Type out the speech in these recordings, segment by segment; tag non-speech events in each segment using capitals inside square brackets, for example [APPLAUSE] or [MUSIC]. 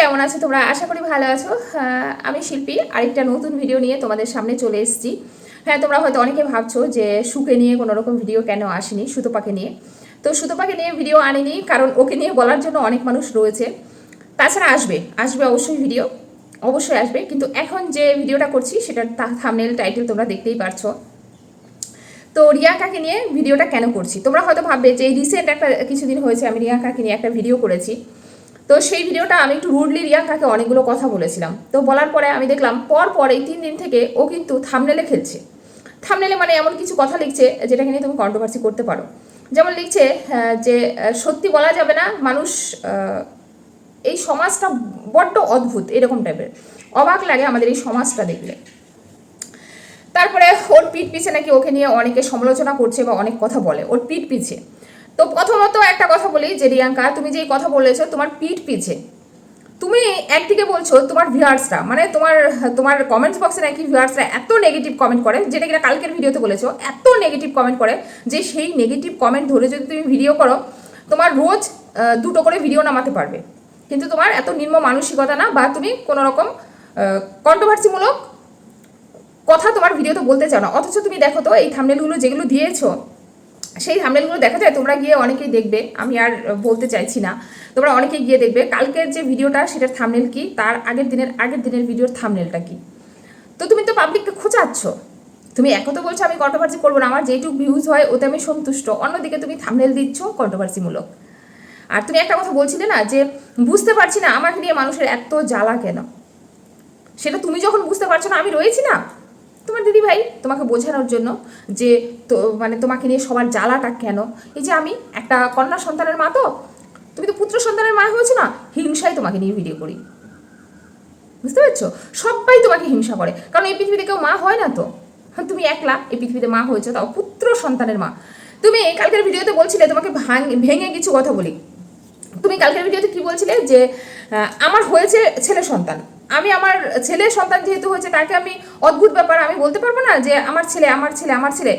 কেমন আছো তোমরা? আশা করি ভালো আছো। আমি শিল্পী, আরেকটা নতুন ভিডিও নিয়ে তোমাদের সামনে চলে এসেছি। হ্যাঁ তোমরা হয়তো অনেকে ভাবছ যে সুকে নিয়ে কোনো রকম ভিডিও কেন আসেনি, সুতোপাকে নিয়ে। তো সুতোপাকে নিয়ে ভিডিও আনিনি, কারণ ওকে নিয়ে বলার জন্য অনেক মানুষ রয়েছে। তাছাড়া আসবে আসবে অবশ্যই ভিডিও অবশ্যই আসবে। কিন্তু এখন যে ভিডিওটা করছি, সেটার থামনেল টাইটেল তোমরা দেখতেই পারছ। তো রিয়াকাকে নিয়ে ভিডিওটা কেন করছি? তোমরা হয়তো ভাববে যে রিসেন্ট একটা কিছুদিন হয়েছে, আমি রিয়াকাকে নিয়ে একটা ভিডিও করেছি। তো সেই ভিডিওটা আমি একটু রুডলি রিয়াকাকে অনেকগুলো কথা বলেছিলাম। তো বলার পরে আমি দেখলাম পর পর এই তিন দিন থেকে ও কিন্তু থামনেলে খেলছে। থামনেলে মানে এমন কিছু কথা লিখছে যেটাকে নিয়ে তুমি কন্ট্রোভার্সি করতে পারো। যেমন লিখছে যে সত্যি বলা যাবে না, মানুষ এই সমাজটা বড্ড অদ্ভুত, এরকম টাইপের অবাক লাগে আমাদের এই সমাজটা দেখলে। তারপরে ওর পিঠ পিছে নাকি ওকে নিয়ে অনেকে সমালোচনা করছে বা অনেক কথা বলে। ওর পিঠ পিছে। তো প্রথমত একটা কথা বলি যে রিয়াঙ্কা, তুমি যে কথা বলেছ, তোমার পিঠ পিছে। তুমি একদিকে বলছো তোমার ভিউয়ার্সরা মানে তোমার তোমার কমেন্টস বক্সে নাকি ভিউয়ার্সরা এত নেগেটিভ কমেন্ট করে, যেটা কিনা কালকের ভিডিওতে বলেছ, এত নেগেটিভ কমেন্ট করে যে সেই নেগেটিভ কমেন্ট ধরে যদি তুমি ভিডিও করো, তোমার রোজ দুটো করে ভিডিও নামাতে পারবে। কিন্তু তোমার এত নিম্ন মানসিকতা না, বা তুমি কোনো রকম কন্ট্রোভার্সিমূলক কথা তোমার ভিডিওতে বলতে চাও না। অথচ তুমি দেখো তো, এই থামনেলগুলো যেগুলো দিয়েছ সেই থামনেলগুলো দেখা যায়, তোমরা গিয়ে অনেকেই দেখবে, আমি আর বলতে চাইছি না। তোমরা অনেকেই গিয়ে দেখবে, কালকের যে ভিডিওটা সেটার থামনেল কি, তার আগের দিনের আগের দিনের ভিডিওর থামনেলটা কি? তো তুমি তো পাবলিককে খোঁচাচ্ছ। তুমি এক তো বলছো, আমি কন্ট্রোভার্সি করব না, আমার যেটুকু ভিউজ হয়, ওতে আমি সন্তুষ্ট। অন্যদিকে তুমি থামনেল দিচ্ছ কন্ট্রোভার্সিমূলক আর তুমি একটা কথা বলছিলে না, যে বুঝতে পারছি না, আমাকে নিয়ে মানুষের এত জ্বালা কেন? সেটা তুমি যখন বুঝতে পারছ না, আমি রয়েছি না? তোমার দিদি ভাই তোমাকে বোঝানোর জন্য যে তো মানে তোমাকে নিয়ে সবার জ্বালাটা কেন? এই যে আমি একটা কন্যা সন্তানের মা তো তুমি তো পুত্র সন্তানের মা হয়েছো না হিংসাই তোমাকে নিয়ে ভিডিও করি। বুঝতে পারছ? সবাই তোমাকে হিংসা করে। কারণ এই পৃথিবীতে কেউ মা হয় না তো। হ্যাঁ, তুমি একলা এই পৃথিবীতে মা হয়েছো তাও পুত্র সন্তানের মা। তুমি কালকের ভিডিওতে বলছিলে তোমাকে ভাঙ- ভেঙে কিছু কথা বলি। তুমি কালকের ভিডিওতে কি বলছিলে যে আমার হয়েছে ছেলে সন্তান। আমি আমার ছেলে সন্তান যেহেতু হয়েছে, তাকে আমি অদ্ভুত ব্যাপার, আমি বলতে পারব না যে আমার ছেলে আমার ছেলে আমার ছেলে।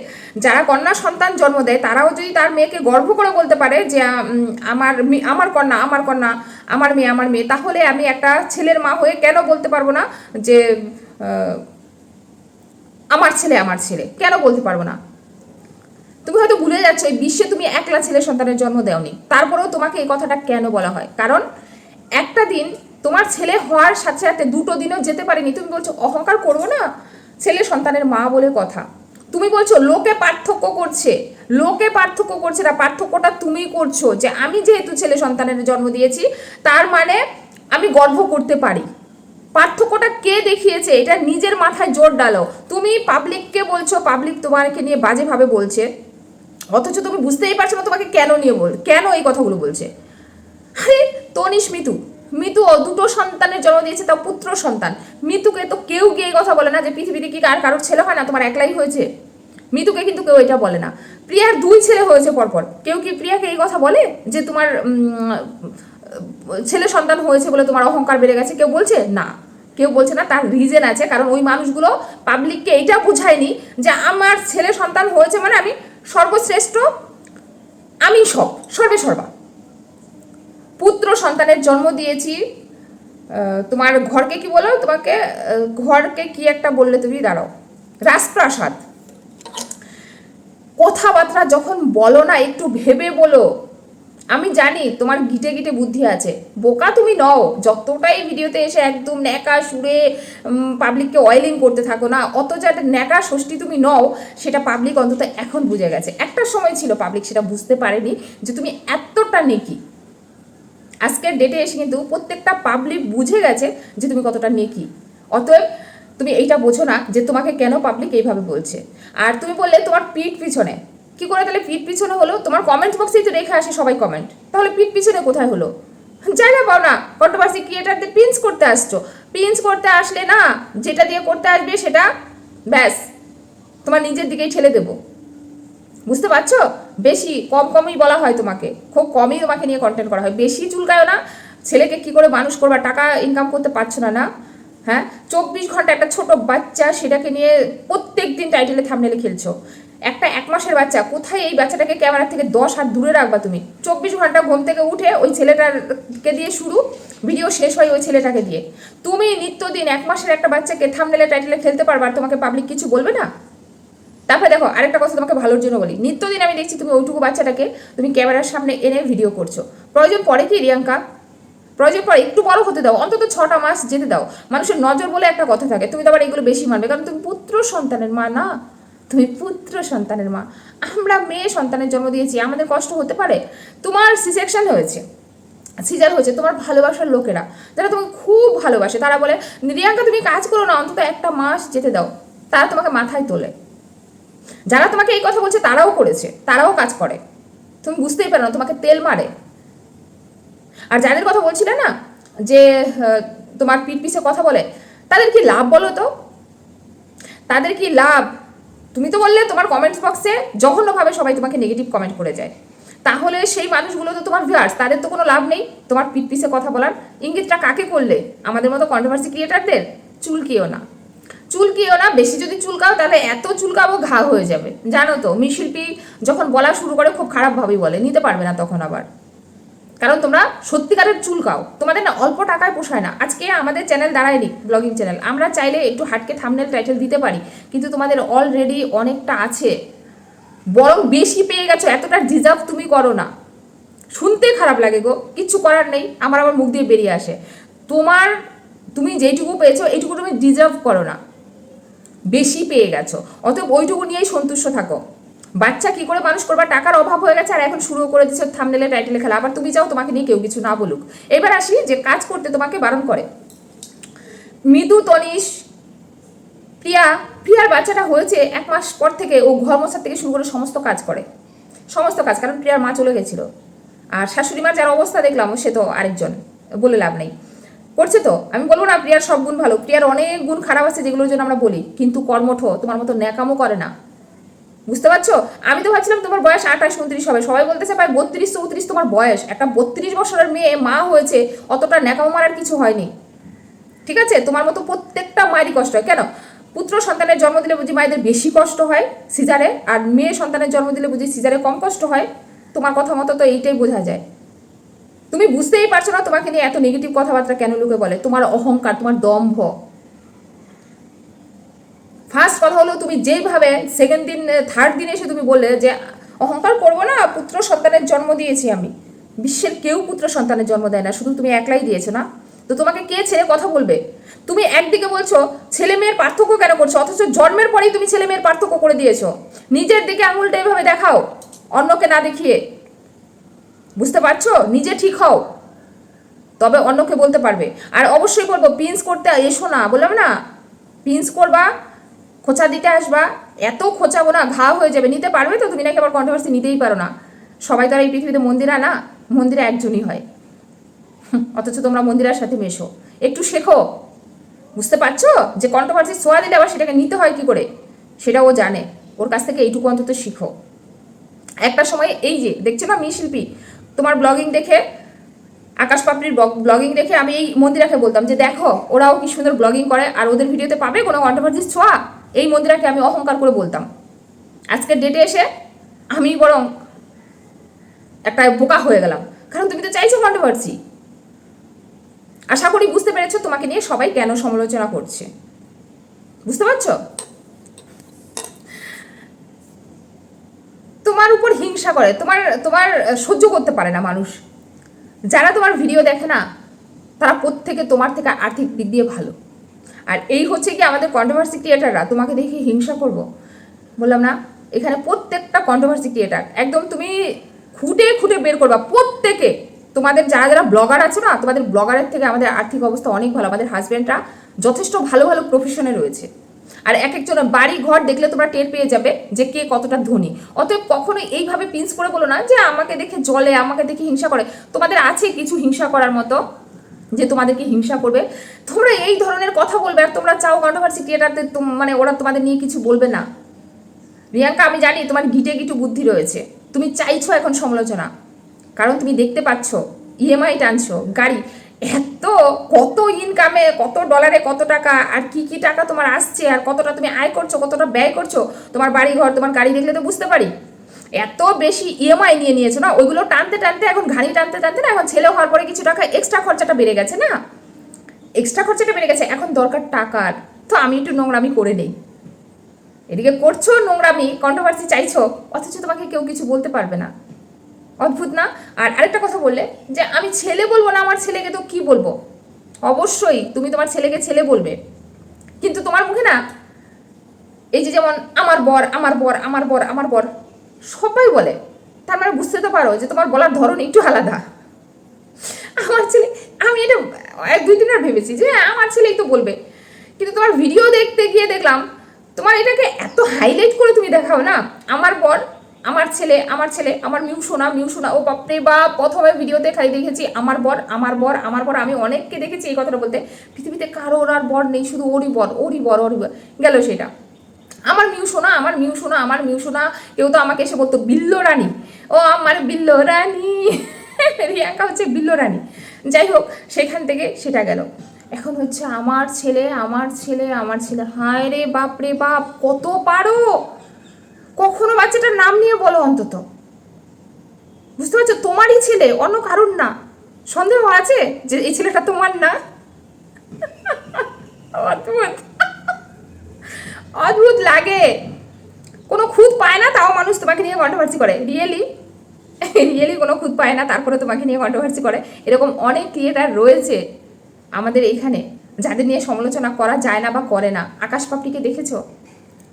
যারা কন্যা সন্তান জন্ম দেয়, তারাও যদি তার মেয়েকে গর্ব করে বলতে পারে যে আমার আমার কন্যা আমার কন্যা, আমার মেয়ে আমার মেয়ে, তাহলে আমি একটা ছেলের মা হয়ে কেন বলতে পারব না যে আমার ছেলে আমার ছেলে? কেন বলতে পারব না? তুমি হয়তো ভুলে যাচ্ছ, এই বিশ্বে তুমি একলা ছেলে সন্তানের জন্ম দেওনি। তারপরেও তোমাকে এই কথাটা কেন বলা হয়? কারণ একটা দিন তোমার ছেলে হওয়ার সাথে সাথে দুটো দিনও যেতে পারেনি। তুমি বলছো, অহংকার করব না? ছেলে সন্তানের মা বলে কথা। তুমি বলছো, লোকে পার্থক্য করছে। লোকে পার্থক্য করছে না, পার্থক্যটা তুমি করছ যে আমি যেহেতু ছেলে সন্তানের জন্ম দিয়েছি, তার মানে আমি গর্ব করতে পারি। পার্থক্যটা কে দেখিয়েছে? এটা নিজের মাথায় জোর ডালো। তুমি পাবলিককে বলছো পাবলিক তোমাকে নিয়ে বাজেভাবে বলছে। অথচ তুমি বুঝতেই পারছ না তোমাকে কেন নিয়ে বল, কেন এই কথাগুলো বলছে। আরে তনিশ মিতু মিতু ও দুটো সন্তানের জন্ম দিয়েছে তাও পুত্র সন্তান। মিতুকে তো কেউ গিয়ে কথা বলে না যে পৃথিবীতে কি কার কারোর ছেলে হয় না, তোমার একলাই হয়েছে। মিতুকে কিন্তু কেউ এটা বলে না। প্রিয়ার দুই ছেলে হয়েছে পরপর। কেউ কি প্রিয়াকে এই কথা বলে যে তোমার ছেলে সন্তান হয়েছে বলে তোমার অহংকার বেড়ে গেছে? কেউ বলছে না। কেউ বলছে না, তার রিজন আছে। কারণ ওই মানুষগুলো পাবলিককে এইটা বুঝায়নি যে আমার ছেলে সন্তান হয়েছে মানে আমি সর্বশ্রেষ্ঠ, আমি সব, সর্বে সর্বা। পুত্র সন্তানের জন্ম দিয়েছি। তোমার ঘরকে কি বলো? তোমাকে ঘরকে কি একটা বললে তুমি? দাঁড়াও। রাজপ্রাসাদ। কথাবার্তা যখন বলো না, একটু ভেবে বলো। আমি জানি তোমার গিটে গিটে বুদ্ধি আছে। বোকা তুমি নও। যতটাই ভিডিওতে এসে একদম ন্যাকা সুরে পাবলিককে অয়েলিং করতে থাকো না, অত যা ন্যাকা ষষ্ঠী তুমি নও, সেটা পাবলিক অন্তত এখন বুঝে গেছে। একটা সময় ছিল পাবলিক সেটা বুঝতে পারেনি যে তুমি এতটা নেকি। আজকের ডেটে এসে কিন্তু প্রত্যেকটা পাবলিক বুঝে গেছে যে তুমি কতটা নেকি। অতএব তুমি এইটা বোঝো না যে তোমাকে কেন পাবলিক এইভাবে বলছে। আর তুমি বললে তোমার পিঠ পিছনে। কি করে তাহলে পিঠ পিছনে হলো? তোমার কমেন্ট বক্সেই তো রেখে আসে সবাই কমেন্ট তাহলে পিঠ পিছনে কোথায় হলো? জায়গা পাও না কন্ট্রোভার্সি ক্রিয়েটারদের পিঞ্চ করতে আসছো। পিঞ্চ করতে আসলে না, যেটা দিয়ে করতে আসবে সেটা ব্যাস, তোমার নিজের দিকেই ঠেলে দেবো। বুঝতে পারছ? বেশি, কম কমই বলা হয় তোমাকে। খুব কমই তোমাকে নিয়ে কন্টেন্ট করা হয়। বেশি চুলকায়ও না। ছেলেকে কি করে মানুষ করবা? টাকা ইনকাম করতে পারছ না না? হ্যাঁ? চব্বিশ ঘণ্টা একটা ছোট বাচ্চা সেটাকে নিয়ে প্রত্যেক দিন টাইটেলে থামনেলে খেলছো। একটা এক মাসের বাচ্চা, কোথায় এই বাচ্চাটাকে ক্যামেরা থেকে দশ হাত দূরে রাখবা তুমি? চব্বিশ ঘণ্টা ঘুম থেকে উঠে ওই ছেলেটারকে দিয়ে শুরু। ভিডিও শেষ হয় ওই ছেলেটাকে দিয়ে। তুমি নিত্যদিন এক মাসের একটা বাচ্চাকে থামনেলে টাইটেলে খেলতে পারবা তোমাকে পাবলিক কিছু বলবে না? তারপরে দেখো, আরেকটা কথা তোমাকে ভালোর জন্য বলি। নিত্যদিন আমি দেখছি তুমি ওইটুকু বাচ্চাটাকে তুমি ক্যামেরার সামনে এনে ভিডিও করছ। প্রয়োজন পড়ে কি, রিয়াঙ্কা? প্রয়োজন পড়ে, একটু বড় হতে দাও, অন্তত ছটা মাস যেতে দাও। মানুষের নজর বলে একটা কথা থাকে, তুমি তো আবার এগুলো বেশি মানবে, কারণ তুমি পুত্র সন্তানের মা না। তুমি পুত্র সন্তানের মা। আমরা মেয়ে সন্তানের জন্ম দিয়েছি, আমাদের কষ্ট হতে পারে? তোমার সিসেকশন হয়েছে। সিজার হয়েছে, তোমার ভালোবাসার লোকেরা, যারা তোমাকে খুব ভালোবাসে, তারা বলে, রিয়াঙ্কা, তুমি কাজ করো না, অন্তত একটা মাস যেতে দাও। তারা তোমাকে মাথায় তোলে। যারা তোমাকে এই কথা বলছে, তারাও করেছে, তারাও কাজ করে। তুমি বুঝতেই পারো না, তোমাকে তেল মারে। আর যাদের কথা বলছিলে না, যে তোমার পিঠ পিছে কথা বলে, তাদের কি লাভ বলো তো? তাদের কি লাভ? তুমি তো বললে তোমার কমেন্টস বক্সে জঘন্যভাবে সবাই তোমাকে নেগেটিভ কমেন্ট করে যায়। তাহলে সেই মানুষগুলো তো তোমার ভিউয়ার্স তাদের তো কোনো লাভ নেই তোমার পিঠ পিছে কথা বলার। ইঙ্গিতটা কাকে করলে? আমাদের মতো কন্ট্রোভার্সি ক্রিয়েটারদের চুলকিও না। চুলকিও না, বেশি যদি চুলকাও তাহলে এত চুলকাবো ঘা হয়ে যাবে। জানো তো মিশিল্পী যখন বলা শুরু করে খুব খারাপভাবেই বলে, নিতে পারবে না তখন আবার। কারণ তোমরা সত্যিকারের চুলকাও। তোমাদের না অল্প টাকায় পোষায় না। আজকে আমাদের চ্যানেল দাঁড়ায়নি ব্লগিং চ্যানেল আমরা চাইলে একটু হাটকে থামনেল টাইটেল দিতে পারি, কিন্তু তোমাদের অলরেডি অনেকটা আছে। বরং বেশি পেয়ে গেছো, এতটা ডিজার্ভ তুমি করো না। শুনতে খারাপ লাগে গো, কিচ্ছু করার নেই, আমার আবার মুখ দিয়ে বেরিয়ে আসে। তোমার, তুমি যেইটুকু পেয়েছ, এইটুকু তুমি ডিজার্ভ করো না। বেশি পেয়ে গেছো। অতএব ওইটুকু নিয়েই সন্তুষ্ট থাকো। বাচ্চা কি করে মানুষ করবা? টাকার অভাব হয়ে গেছে, আর এখন শুরু করে দিচ্ছে থামনেলে টাইটেলে খেলা। আবার তুমি যাও, তোমাকে নিয়ে কেউ কিছু না বলুক। এবার আসি যে কাজ করতে তোমাকে বারণ করে। মৃদু তনিশ প্রিয়া, প্রিয়ার বাচ্চাটা হয়েছে এক মাস পর থেকে ও ঘর মোছার থেকে শুরু করে সমস্ত কাজ করে। সমস্ত কাজ, কারণ প্রিয়ার মা চলে গেছিল। আর শাশুড়ি মার যার অবস্থা দেখলাম, সে তো আরেকজন, বলে লাভ নেই। করছে তো? আমি বলব না প্রিয়ার সব গুণ ভালো। প্রিয়ার অনেক গুণ খারাপ আছে যেগুলোর জন্য আমরা বলি, কিন্তু কর্মঠ তোমার মতো ন্যাকামও করে না। বুঝতে পারছ? আমি তো ভাবছিলাম তোমার বয়স আঠাশ, উনত্রিশ হবে। সবাই বলতেছে প্রায় বত্রিশ চৌত্রিশ তোমার বয়স। একটা বত্রিশ বছরের মেয়ে, মা হয়েছে, অতটা ন্যাকামো মারার কিছু হয়নি। ঠিক আছে? তোমার মতো প্রত্যেকটা মায়েরই কষ্ট হয়। কেন? পুত্র সন্তানের জন্ম দিলে বুঝি মায়েদের বেশি কষ্ট হয় সিজারে, আর মেয়ে সন্তানের জন্ম দিলে বুঝি সিজারে কম কষ্ট হয়। তোমার কথা মতো তো এইটাই বোঝা যায়। তুমি বুঝতেই পারছ না তোমাকে নিয়ে এত নেগেটিভ কথাবার্তা কেন লোকে বলে? তোমার অহংকার, তোমার দম্ভ। ফার্স্ট কথা হলো, তুমি যেইভাবে সেকেন্ড দিন থার্ড দিন এসে তুমি বললে যে, অহংকার করব না, পুত্র সন্তানের জন্ম দিয়েছি আমি। বিশ্বের কেউ পুত্র সন্তানের জন্ম দেয় না, শুধু তুমি একলাই দিয়েছ না? তো তোমাকে কে ছেড়ে কথা বলবে? তুমি একদিকে বলছো, ছেলে মেয়ের পার্থক্য কেন করছ? অথচ জন্মের পরেই তুমি ছেলে মেয়ের পার্থক্য করে দিয়েছ। নিজের দিকে আঙুলটা এইভাবে দেখাও, অন্যকে না দেখিয়ে। বুঝতে পারছ? নিজে ঠিক হও। তবে অন্যকে বলতে পারবে। আর অবশ্যই বলব পিন্স করতে এসো না, বললাম না? পিন্স করবা, খোঁচা দিতে আসবা। এত খোঁচাবো না, ঘা হয়ে যাবে। নিতে পারবে তো? তুমি নাকি আবার কন্ট্রোভার্সি নিতেই পারো না। সবাই তো আর এই পৃথিবীতে মন্দিরা না, মন্দিরে একজনই হয়। অথচ তোমরা মন্দিরার সাথে মেশো। একটু শেখো। বুঝতে পারছ? যে কন্ট্রোভার্সি সোয়া দিলে আবার সেটাকে নিতে হয় কি করে? সেটা ও জানে। ওর কাছ থেকে এইটুকু অন্তত শিখো। একটা সময় এই যে, দেখছ না মেয়ে শিল্পী তোমার ব্লগিং দেখে, আকাশ পাপড়ির ব্লগিং দেখে আমি এই মন্দিরাকে বলতাম যে দেখো, ওরাও কি সুন্দর ব্লগিং করে, আর ওদের ভিডিওতে পাবে কোনো কন্ট্রোভার্সি ছোঁয়া? এই মন্দিরাকে আমি অহংকার করে বলতাম। আজকের ডেটে এসে আমি বরং একটা বোকা হয়ে গেলাম। কারণ তুমি তো চাইছো কন্ট্রোভার্সি আশা করি বুঝতে পেরেছ তোমাকে নিয়ে সবাই কেন সমালোচনা করছে। বুঝতে পারছ? তোমার উপর হিংসা করে, তোমার তোমার সহ্য করতে পারে না মানুষ। যারা তোমার ভিডিও দেখে না, তারা প্রত্যেকে তোমার থেকে আর্থিক দিক দিয়ে ভালো। আর এই হচ্ছে কি আমাদের কন্ট্রোভার্সি ক্রিয়েটাররা তোমাকে দেখে হিংসা করব? বললাম, না, এখানে প্রত্যেকটা কন্ট্রোভার্সি ক্রিয়েটার একদম তুমি খুঁটে খুঁটে বের করবা, প্রত্যেকে। তোমাদের যারা যারা ব্লগার আছে না, তোমাদের ব্লগারের থেকে আমাদের আর্থিক অবস্থা অনেক ভালো, আমাদের হাজব্যান্ডরা যথেষ্ট ভালো ভালো প্রফেশনে রয়েছে। আর এক একজনের বাড়ি ঘর দেখলে তোমরা টের পেয়ে যাবে যে কে কতটা ধনী। অতএব কখনো এইভাবে পিন্স করে বলো না যে আমাকে দেখে জলে আমাকে দেখে হিংসা করে। তোমাদের আছে কিছু হিংসা করার মতো যে তোমাদেরকে হিংসা করবে? তোমরা এই ধরনের কথা বলবে আর তোমরা চাও কন্ট্রোভার্সি ক্রিয়েটারদের মানে ওরা তোমাদের নিয়ে কিছু বলবে না। রিয়াঙ্কা, আমি জানি তোমার গিটে গিটু বুদ্ধি রয়েছে। তুমি চাইছো এখন সমালোচনা। কারণ তুমি দেখতে পাচ্ছ ইএমআই টানছো, গাড়ি। এত, কত ইনকামে কত ডলারে কত টাকা, আর কি কি টাকা তোমার আসছে, আর কতটা তুমি আয় করছ, কতটা ব্যয় করছ, তোমার বাড়ি ঘর তোমার গাড়ি দেখলে তো বুঝতে পারি। এত বেশি ইএমআই নিয়ে নিয়েছো না? ওইগুলো টানতে টানতে, এখন ঘাড়ি টানতে টানতে না, এখন ছেলে হওয়ার পরে কিছু টাকা এক্সট্রা খরচাটা বেড়ে গেছে না? এক্সট্রা খরচাটা বেড়ে গেছে, এখন দরকার টাকার। তো আমি একটু নোংরামি করে নেই। এদিকে করছ নোংরামি কন্ট্রোভার্সি চাইছো, অথচ তোমাকে কেউ কিছু বলতে পারবে না। অদ্ভুত না? আর আরেকটা কথা বললে যে আমি ছেলে বলব না আমার ছেলেকে তো কি বলব? অবশ্যই তুমি তোমার ছেলেকে ছেলে বলবে। কিন্তু তোমার মুখে না এই যে যেমন আমার বর আমার বর আমার বর আমার বর সবাই বলে। তার মানে বুঝতে তো পারো যে তোমার বলার ধরন একটু আলাদা। আমার ছেলে আমি এটা এক দুই দিন আর ভেবেছি যে হ্যাঁ, আমার ছেলেই তো বলবে। কিন্তু তোমার ভিডিও দেখতে গিয়ে দেখলাম তোমার এটাকে এত হাইলাইট করে তুমি দেখাও না। আমার বর আমার ছেলে আমার ছেলে, আমার মিউ শোনা মিউ শোনা ও বাপরে বা প্রথমে ভিডিওতে খালি দেখেছি আমার বর আমার বর আমার বর, আমি অনেককে দেখেছি এই কথাটা বলতে। পৃথিবীতে কারোর আর বর নেই, শুধু ওরই বর ওরই বর ওরই বর। গেল সেটা। আমার মিউ শোনা আমার মিউ শোনা আমার মিউ শোনা কেউ তো আমাকে এসে বলতো, বিল্ল রানী। ও আমার বিল্ল রানী। [LAUGHS] রিয়াঙ্কা হচ্ছে বিল্ল রানী। যাই হোক, সেখান থেকে সেটা গেল। এখন হচ্ছে আমার ছেলে আমার ছেলে আমার ছেলে। হায় রে বাপ রে বাপ, কত পারো! কখনো বাচ্চাটার নাম নিয়ে বলো অন্তত। বুঝতে পারছ? তোমারই ছেলে, অন্য কারণ না। সন্দেহ আছে যে এই ছেলেটা তোমার না? অদ্ভুত। অদ্ভুত লাগে। কোনো খুদ পায় না, তাও মানুষ তোমাকে নিয়ে কন্ট্রোভার্সি করে। রিয়েলি রিয়েলি কোনো খুদ পায় না, তারপরে তোমাকে নিয়ে কন্ট্রোভার্সি করে। এরকম অনেক ক্রিয়েটার রয়েছে আমাদের এইখানে, যাদের নিয়ে সমালোচনা করা যায় না বা করে না। আকাশ পাপড়িকে দেখেছ?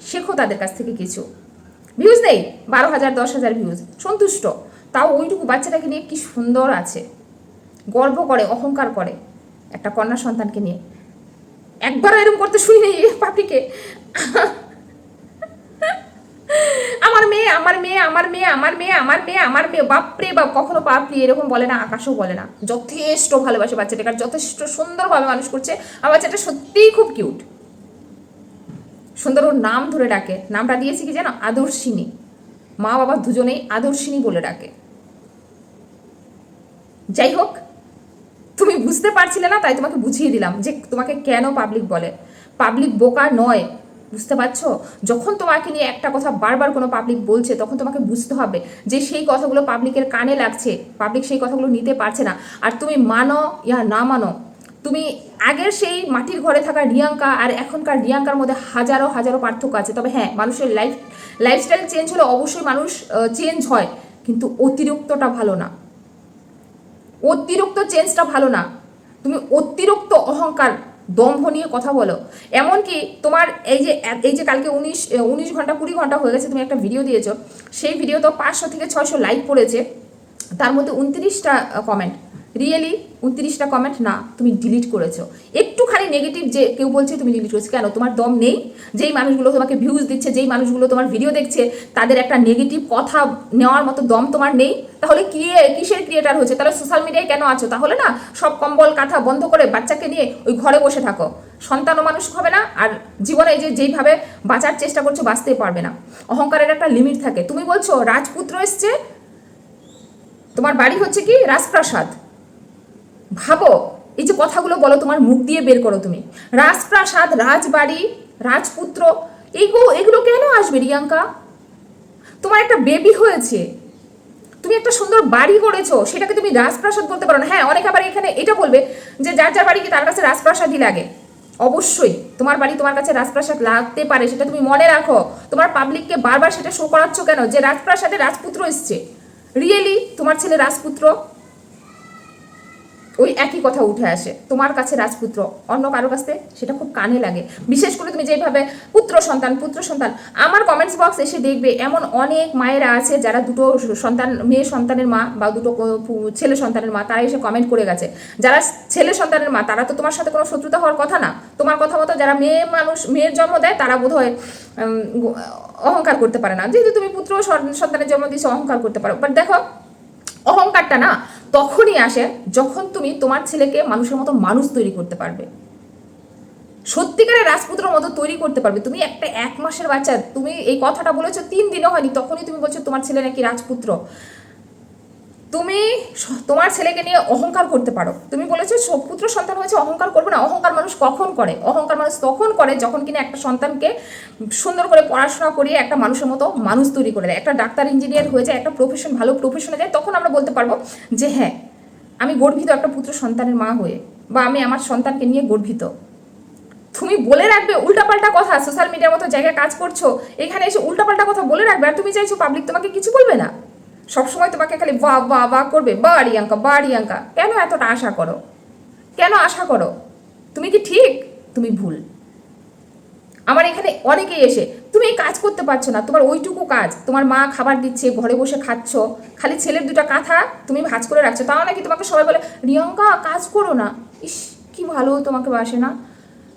শেখো তাদের কাছ থেকে কিছু। ভিউজ নেই, বারো হাজার, দশ হাজার ভিউজ সন্তুষ্ট। তাও ওইটুকু বাচ্চাটাকে নিয়ে কি সুন্দর আছে। গর্ব করে, অহংকার করে একটা কন্যা সন্তানকে নিয়ে। একবার এরকম করতে শুনি নেই পাপড়িকে। আমার মেয়ে আমার মেয়ে আমার মেয়ে আমার মেয়ে আমার মেয়ে আমার মেয়ে, বাপরে বাপ, কখনো পাপড়ি এরকম বলে না, আকাশও বলে না। যথেষ্ট ভালোবাসে বাচ্চাটাকে, আর যথেষ্ট সুন্দরভাবে মানুষ করছে। আর বাচ্চাটা সত্যিই খুব কিউট সুন্দর ওর নাম ধরে ডাকে। নামটা দিয়েছি কি জানো আদর্শিনী। মা বাবা দুজনেই আদর্শিনী বলে ডাকে। যাই হোক, তুমি বুঝতে পারছিলে না, তাই তোমাকে বুঝিয়ে দিলাম যে তোমাকে কেন পাবলিক বলে। পাবলিক বোকা নয়, বুঝতে পারছ? যখন তোমাকে নিয়ে একটা কথা বারবার কোনো পাবলিক বলছে, তখন তোমাকে বুঝতে হবে যে সেই কথাগুলো পাবলিকের কানে লাগছে। পাবলিক সেই কথাগুলো নিতে পারছে না। আর তুমি মানো ইয়া না মানো তুমি আগের সেই মাটির ঘরে থাকা রিয়াঙ্কা আর এখনকার রিয়াঙ্কার মধ্যে হাজারো হাজারো পার্থক্য আছে। তবে হ্যাঁ মানুষের লাইফ লাইফস্টাইল চেঞ্জ হলে অবশ্যই মানুষ চেঞ্জ হয়। কিন্তু অতিরিক্তটা ভালো না। অতিরিক্ত চেঞ্জটা ভালো না। তুমি অতিরিক্ত অহংকার, দম্ভ নিয়ে কথা বলো। এমনকি তোমার এই যে এই যে কালকে উনিশ উনিশ ঘণ্টা, কুড়ি ঘণ্টা হয়ে গেছে, তুমি একটা ভিডিও দিয়েছ। সেই ভিডিও তো পাঁচশো থেকে ছয়শো লাইক পড়েছে। তার মধ্যে উনত্রিশটা কমেন্ট রিয়েলি উনত্রিশটা কমেন্ট না, তুমি ডিলিট করেছ। একটুখানি নেগেটিভ যে কেউ বলছে তুমি ডিলিট করেছ। কেন? তোমার দম নেই। যেই মানুষগুলো তোমাকে ভিউজ দিচ্ছে, যেই মানুষগুলো তোমার ভিডিও দেখছে, তাদের একটা নেগেটিভ কথা নেওয়ার মতো দম তোমার নেই। তাহলে কি, কিসের ক্রিয়েটার হচ্ছে? তাহলে সোশ্যাল মিডিয়ায় কেন আছো? তাহলে না, সব কম্বল, কাঁথা বন্ধ করে বাচ্চাকে নিয়ে ওই ঘরে বসে থাকো। সন্তানও মানুষ হবে না, আর জীবনে যে যেইভাবে বাঁচার চেষ্টা করছ, বাঁচতে পারবে না। অহংকারের একটা লিমিট থাকে। তুমি বলছো, রাজপুত্র এসছে। তোমার বাড়ি হচ্ছে কি? রাজপ্রাসাদ। ভাবো, এই যে কথাগুলো বলো, তোমার মুখ দিয়ে বের করো তুমি। রাজপ্রাসাদ, রাজবাড়ি, রাজপুত্র এইগুলো এগুলো কেন আসবে রিয়াঙ্কা? তোমার একটা বেবি হয়েছে। তুমি একটা সুন্দর বাড়ি করেছ সেটাকে তুমি রাজপ্রাসাদ বলতে পারো না। হ্যাঁ অনেক আবার এখানে এটা বলবে যে যার যার বাড়ি কি তার কাছে রাজপ্রাসাদই লাগে। অবশ্যই, তোমার বাড়ি তোমার কাছে রাজপ্রাসাদ লাগতে পারে, সেটা তুমি মনে রাখো। তোমার পাবলিককে বারবার সেটা শো করাচ্ছ কেন? যে রাজপ্রাসাদে রাজপুত্র এসছে। রিয়েলি তোমার ছেলে রাজপুত্র? ওই একই কথা উঠে আসে। তোমার কাছে রাজপুত্র, অন্য কারও কাছে সেটা খুব কানে লাগে। বিশেষ করে তুমি যেভাবে পুত্র সন্তান পুত্র সন্তান, আমার কমেন্টস বক্স এসে দেখবে এমন অনেক মায়েরা আছে যারা দুটো সন্তান, মেয়ে সন্তানের মা বা দুটো ছেলে সন্তানের মা, তারা এসে কমেন্ট করে গেছে। যারা ছেলে সন্তানের মা, তারা তো তোমার সাথে কোনো শত্রুতা হওয়ার কথা না। তোমার কথা মতো যারা মেয়ে মানুষ, মেয়ের জন্ম দেয়, তারা বোধ হয় অহংকার করতে পারে না। যেহেতু তুমি পুত্র সন- সন্তানের জন্ম দিয়েছ, অহংকার করতে পারো। বাট দেখো অহংকারটা না তখনই আসে যখন তুমি তোমার ছেলেকে মানুষের মতো মানুষ তৈরি করতে পারবে। সত্যিকারের রাজপুত্র মতো তৈরি করতে পারবে। তুমি একটা এক মাসের বাচ্চা, তুমি এই কথাটা বলেছ, তিন দিনও হয়নি, তখনই তুমি বলছো তোমার ছেলে নাকি রাজপুত্র। তুমি তোমার ছেলেকে নিয়ে অহংকার করতে পারো। তুমি বলেছ পুত্র সন্তান হয়েছে, অহংকার করবে না। অহংকার মানুষ কখন করে? অহংকার মানুষ তখন করে যখন কিনা একটা সন্তানকে সুন্দর করে পড়াশোনা করিয়ে একটা মানুষের মতো মানুষ তৈরি করে দেয়। একটা ডাক্তার, ইঞ্জিনিয়ার হয়ে যায়, একটা প্রফেশন ভালো প্রফেশনে যায়, তখন আমরা বলতে পারব যে হ্যাঁ আমি গর্বিত একটা পুত্র সন্তানের মা হয়ে বা আমি আমার সন্তানকে নিয়ে গর্বিত। তুমি বলে রাখবে উল্টাপাল্টা কথা সোশ্যাল মিডিয়ার মতো জায়গায় কাজ করছ, এখানে এসে উল্টাপাল্টা কথা বলে রাখবে, আর তুমি চাইছো পাবলিক তোমাকে কিছু বলবে না? সবসময় তোমাকে খালি বা বা বা করবে, বা, রিয়াঙ্কা বা, রিয়াঙ্কা। কেন এতটা আশা করো? কেন আশা করো? তুমি কি ঠিক? তুমি ভুল। আমার এখানে অনেকেই এসে, তুমি এই কাজ করতে পারছ না, তোমার ওইটুকু কাজ, তোমার মা খাবার দিচ্ছে, ঘরে বসে খাচ্ছ, খালি ছেলের দুটো কাঁথা তুমি ভাজ করে রাখছো, তাও নাকি তোমাকে সবাই বলে, রিয়ঙ্কা, কাজ করো না? ইস, কি ভালো তোমাকে বাসে না?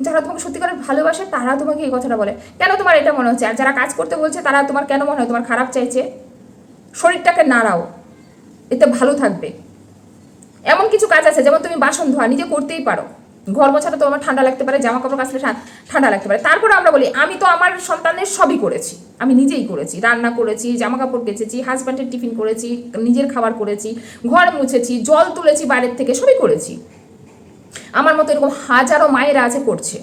যারা তোমাকে সত্যিকারের ভালোবাসে, তারা তোমাকে এই কথাটা বলে। কেন তোমার এটা মনে হচ্ছে? আর যারা কাজ করতে বলছে, তারা তোমার কেন মনে হয়? তোমার খারাপ চাইছে? শরীরটাকে নাড়াও, এতে ভালো থাকবে। এমন কিছু কাজ আছে, যেমন তুমি বাসন ধোয়া, নিজে করতেই পারো। ঘর মোছাটা তোমার ঠান্ডা লাগতে পারে জামা কাপড় কাচলে ঠান্ডা লাগতে পারে। তারপরে আমরা বলি, আমি তো আমার সন্তানের সবই করেছি, আমি নিজেই করেছি। রান্না করেছি জামা কাপড় কেচেছি হাজব্যান্ডের টিফিন করেছি, নিজের খাবার করেছি, ঘর মুছেছি, জল তুলেছি বাইরের থেকে, সবই করেছি। আমার মতো এরকম হাজারো মায়েরা আছে করছে।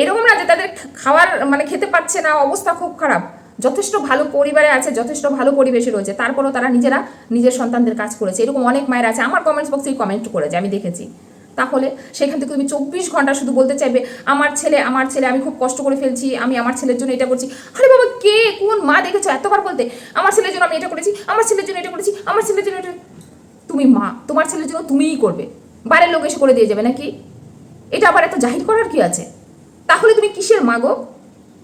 এরকম না যে তাদের খাওয়ার মানে খেতে পারছে না, অবস্থা খুব খারাপ। যথেষ্ট ভালো পরিবারে আছে, যথেষ্ট ভালো পরিবেশে রয়েছে, তারপরেও তারা নিজেরা নিজের সন্তানদের কাজ করেছে। এরকম অনেক মায়ের আছে, আমার কমেন্টস বক্সেই কমেন্ট করেছে আমি দেখেছি। তাহলে সেখান থেকে তুমি চব্বিশ ঘণ্টা শুধু বলতে চাইবে, আমার ছেলে আমার ছেলে, আমি খুব কষ্ট করে ফেলছি, আমি আমার ছেলের জন্য এটা করছি। আরে বাবা, কে? কোন মা দেখেছ এতবার বলতে? আমার ছেলের জন্য আমি এটা করেছি, আমার ছেলের জন্য এটা করেছি, আমার ছেলের জন্য এটা তুমি মা, তোমার ছেলের জন্য তুমিই করবে। বাইরের লোক এসে করে দিয়ে যাবে নাকি? এটা আবার এত জাহির করার কি আছে? তাহলে তুমি কিসের মাগো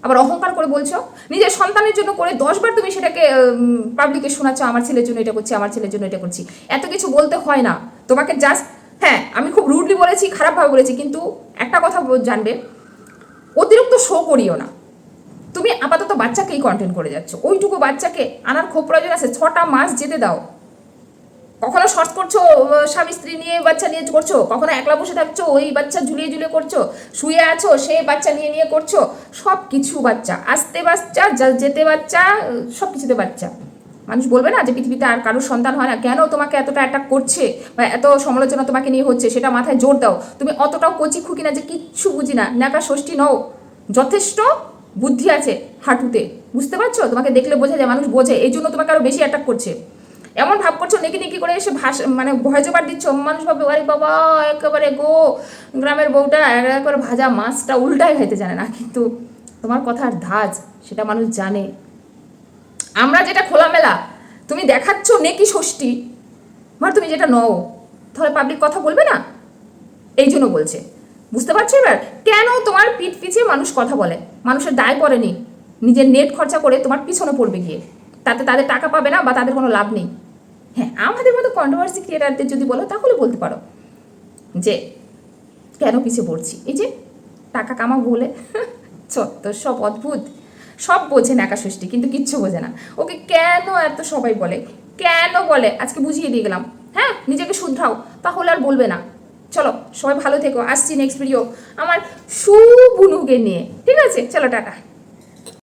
আবার অহংকার করে বলছো? নিজের সন্তানের জন্য করে দশবার তুমি সেটাকে পাবলিকে শোনাচ্ছ, আমার ছেলের জন্য এটা করছি, আমার ছেলের জন্য এটা করছি। এত কিছু বলতে হয় না। তোমাকে জাস্ট হ্যাঁ আমি খুব রুডলি বলেছি, খারাপভাবে বলেছি, কিন্তু একটা কথা জানবে, অতিরিক্ত শো করিও না। তুমি আপাতত বাচ্চাকেই কন্টেন্ট করে যাচ্ছ। ওইটুকু বাচ্চাকে আনার খুব প্রয়োজন আছে, ছটা মাস যেতে দাও। কখনো শর্ট করছ স্বামী স্ত্রী নিয়ে বাচ্চা নিয়ে করছ? কখনো একলা বসে থাকছো, ওই বাচ্চা ঝুলিয়ে ঝুলিয়ে করছ? শুয়ে আছো সে বাচ্চা নিয়ে নিয়ে করছ? সব কিছু বাচ্চা, আসতে বাচ্চা যেতে বাচ্চা সব কিছুতে বাচ্চা। মানুষ বলবে না যে পৃথিবীতে আর কারোর সন্তান হয় না। কেন তোমাকে এতটা অ্যাটাক করছে বা এত সমালোচনা তোমাকে নিয়ে হচ্ছে, সেটা মাথায় জোর দাও। তুমি অতটাও কচি খুকি না যে কিচ্ছু বুঝি না। নাকা ষষ্ঠী নও। যথেষ্ট বুদ্ধি আছে হাঁটুতে। বুঝতে পারছ? তোমাকে দেখলে বোঝা যায়, মানুষ বোঝে। এই জন্য তোমাকে আরও বেশি অ্যাটাক করছে। এমন ভাব করছ, নেকি নেকি করে এসে ভাষ মানে ভয় জোগাড় দিচ্ছ? মানুষ ভাবে, আরে বাবা, একেবারে গো, গ্রামের বউটা একবার ভাজা মাছটা উল্টাই খাইতে জানে না। কিন্তু তোমার কথার ধাজ, সেটা মানুষ জানে। আমরা যেটা খোলামেলা, তুমি দেখাচ্ছ নেকি ষষ্ঠী মানে তুমি যেটা নও, তাহলে পাবলিক কথা বলবে না? এই জন্য বলছে। বুঝতে পারছ এবার? কেন তোমার পিঠ পিছিয়ে মানুষ কথা বলে? মানুষের দায় পড়েনি নিজের নেট খরচা করে তোমার পিছনে পড়বে গিয়ে। তাতে তাদের টাকা পাবে না বা তাদের কোনো লাভ নেই। হ্যাঁ আমাদের মতো কন্ট্রোভার্সি ক্রিয়েটারদের যদি বলো, তাহলে বলতে পারো যে, কেন পিছিয়ে পড়ছি? এই যে, টাকা কামাবো বলে চত্বর [LAUGHS] সব অদ্ভুত। সব বোঝে নাকা ষষ্ঠী কিন্তু কিচ্ছু বোঝে না। ওকে কেন এত সবাই বলে? কেন বলে? আজকে বুঝিয়ে দিয়ে গেলাম। হ্যাঁ নিজেকে শুধরাও, তাহলে আর বলবে না। চলো, সবাই ভালো থেকো। আসছি নেক্সট ভিডিও আমার সুবুনুকে নিয়ে। ঠিক আছে? চলো, টাটা।